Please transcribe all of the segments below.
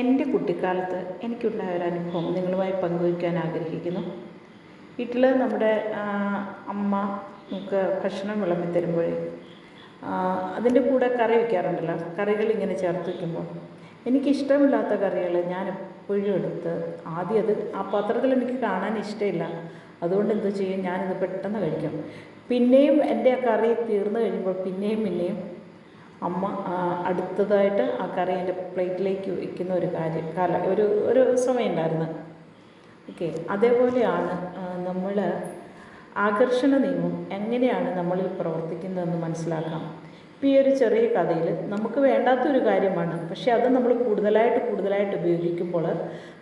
എന്റെ കുട്ടിക്കാലത്ത് എനിക്കുണ്ടായ ഒരു അനുഭവം നിങ്ങളുമായി പങ്കുവയ്ക്കാൻ ആഗ്രഹിക്കുന്നു. വീട്ടിൽ നമ്മുടെ അമ്മ നമുക്ക് ഭക്ഷണം വിളമ്പി തരുമ്പോഴേ അതിന്റെ കൂടെ കറി വയ്ക്കാറുണ്ടല്ലോ. കറികൾ ഇങ്ങനെ ചേർത്ത് വയ്ക്കുമ്പോൾ. എനിക്കിഷ്ടമില്ലാത്ത കറികൾ ഞാൻ എപ്പോഴും എടുത്ത് ആദ്യം അത് ആ പാത്രത്തിൽ എനിക്ക് കാണാൻ ഇഷ്ടമില്ല. അതുകൊണ്ട് എന്ത് ചെയ്യും? ഞാനിത് പെട്ടെന്ന് കഴിക്കും. പിന്നെയും എന്റെ ആ കറി തീർന്നു കഴിയുമ്പോൾ പിന്നെയും പിന്നെയും അമ്മ അടുത്തതായിട്ട് ആ കറി എന്റെ പ്ലേറ്റിലേക്ക് വയ്ക്കുന്ന ഒരു കാര്യം കാല ഒരു ഒരു സമയം ഉണ്ടായിരുന്നു. ഓക്കെ അതേപോലെയാണ് നമ്മൾ ആകർഷണ നിയമം എങ്ങനെയാണ് നമ്മളിൽ പ്രവർത്തിക്കുന്നതെന്ന് മനസ്സിലാക്കാം. ഇപ്പം ഈ ഒരു ചെറിയ കഥയിൽ നമുക്ക് വേണ്ടാത്തൊരു കാര്യമാണ് പക്ഷേ അത് നമ്മൾ കൂടുതലായിട്ട് കൂടുതലായിട്ട് ഉപയോഗിക്കുമ്പോൾ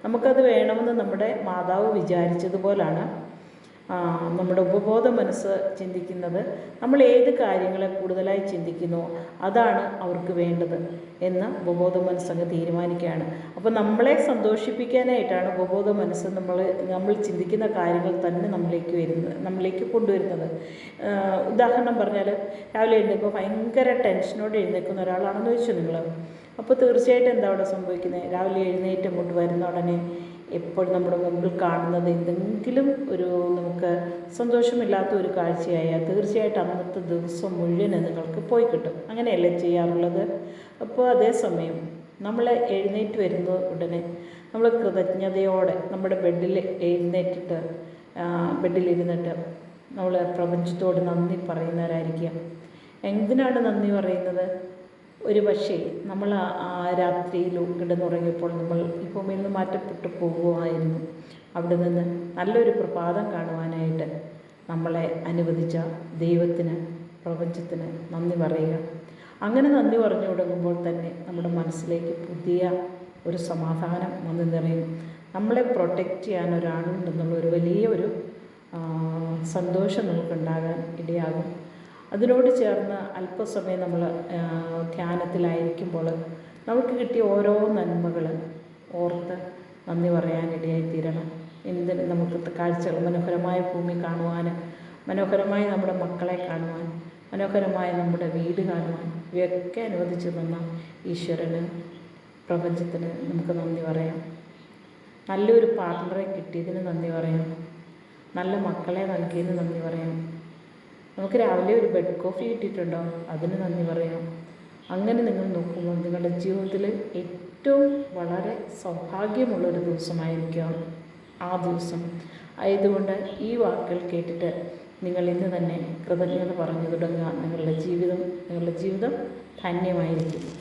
നമുക്കത് വേണമെന്ന് നമ്മുടെ മാതാവ് വിചാരിച്ചതുപോലാണ്. നമ്മുടെ ഉപബോധ മനസ്സ് ചിന്തിക്കുന്നത് നമ്മൾ ഏത് കാര്യങ്ങളെ കൂടുതലായി ചിന്തിക്കുന്നു അതാണ് അവർക്ക് വേണ്ടത് എന്ന് ഉപബോധ മനസ്സങ്ങ് തീരുമാനിക്കുകയാണ്. അപ്പോൾ നമ്മളെ സന്തോഷിപ്പിക്കാനായിട്ടാണ് ഉപബോധ മനസ്സ് നമ്മൾ നമ്മൾ ചിന്തിക്കുന്ന കാര്യങ്ങൾ തന്നെ നമ്മളിലേക്ക് വരുന്നത് നമ്മളിലേക്ക് കൊണ്ടുവരുന്നത്. ഉദാഹരണം പറഞ്ഞാൽ രാവിലെ എഴുന്നേൽക്കുമ്പോൾ ഭയങ്കര ടെൻഷനോടെ എഴുന്നേൽക്കുന്ന ഒരാളാണെന്ന് ചോദിച്ചു നിങ്ങൾ. അപ്പോൾ തീർച്ചയായിട്ടും എന്താ അവിടെ സംഭവിക്കുന്നത്? രാവിലെ എഴുന്നേറ്റ് അങ്ങോട്ട് വരുന്ന ഉടനെ എപ്പോഴും നമ്മുടെ മുമ്പിൽ കാണുന്നത് എന്തെങ്കിലും ഒരു നമുക്ക് സന്തോഷമില്ലാത്ത ഒരു കാഴ്ചയായാൽ തീർച്ചയായിട്ടും അന്നത്തെ ദിവസം മുഴുവൻ നിങ്ങൾക്ക് പോയി കിട്ടും. അങ്ങനെയല്ലേ ചെയ്യാറുള്ളത്? അപ്പോൾ അതേസമയം നമ്മൾ എഴുന്നേറ്റ് വരുന്ന ഉടനെ നമ്മൾ കൃതജ്ഞതയോടെ നമ്മുടെ ബെഡിൽ എഴുന്നേറ്റിട്ട് ബെഡിലിരുന്നിട്ട് നമ്മൾ പ്രപഞ്ചത്തോട് നന്ദി പറയുന്നവരായിരിക്കുക എന്തിനാണ് നന്ദി പറയുന്നത്? ഒരു പക്ഷേ നമ്മൾ ആ- രാത്രിയിൽ കിടന്നുറങ്ങിയപ്പോൾ നമ്മൾ ഈ ഭൂമിയിൽ നിന്ന് മാറ്റപ്പെട്ടു പോകുമായിരുന്നു അവിടെ നിന്ന് നല്ലൊരു പ്രഭാതം കാണുവാനായിട്ട് നമ്മളെ അനുവദിച്ച ദൈവത്തിന് പ്രപഞ്ചത്തിന് നന്ദി പറയുക. അങ്ങനെ നന്ദി പറഞ്ഞു തുടങ്ങുമ്പോൾ തന്നെ നമ്മുടെ മനസ്സിലേക്ക് പുതിയ ഒരു സമാധാനം വന്നു നിറയും. നമ്മളെ പ്രൊട്ടക്റ്റ് ചെയ്യാൻ ഒരാളുണ്ടെന്നുള്ള ഒരു വലിയ ഒരു സന്തോഷം നമുക്കുണ്ടാകാൻ ഇടയാകും. അതിനോട് ചേർന്ന് അല്പസമയം നമ്മൾ ധ്യാനത്തിലായിരിക്കുമ്പോൾ നമുക്ക് കിട്ടിയ ഓരോ നന്മകൾ ഓർത്ത് നന്ദി പറയാനിടയായി തീരണം എന്തിന് നമുക്ക് കാഴ്ചകൾ? മനോഹരമായ ഭൂമി കാണുവാൻ മനോഹരമായ നമ്മുടെ മക്കളെ കാണുവാൻ മനോഹരമായ നമ്മുടെ വീട് കാണുവാൻ ഇവയൊക്കെ അനുവദിച്ചു തന്ന ഈശ്വരന് പ്രപഞ്ചത്തിന് നമുക്ക് നന്ദി പറയാം. നല്ലൊരു പാർട്ട്ണറെ കിട്ടിയതിന് നന്ദി പറയാം. നല്ല മക്കളെ നൽകിയതിന് നന്ദി പറയാം. നമുക്ക് രാവിലെ ഒരു ബെഡ് കോഫി കിട്ടിയിട്ടുണ്ടോ? അതിന് നന്ദി പറയാം. അങ്ങനെ നിങ്ങൾ നോക്കുമ്പോൾ നിങ്ങളുടെ ജീവിതത്തിൽ ഏറ്റവും വളരെ സൗഭാഗ്യമുള്ളൊരു ദിവസമായിരിക്കാം ആ ദിവസം. ആയതുകൊണ്ട് ഈ വാക്കുകൾ കേട്ടിട്ട് നിങ്ങൾ ഇന്ന് തന്നെ കൃതജ്ഞത പറഞ്ഞു തുടങ്ങുക. നിങ്ങളുടെ ജീവിതം നിങ്ങളുടെ ജീവിതം ധന്യമായിരിക്കും.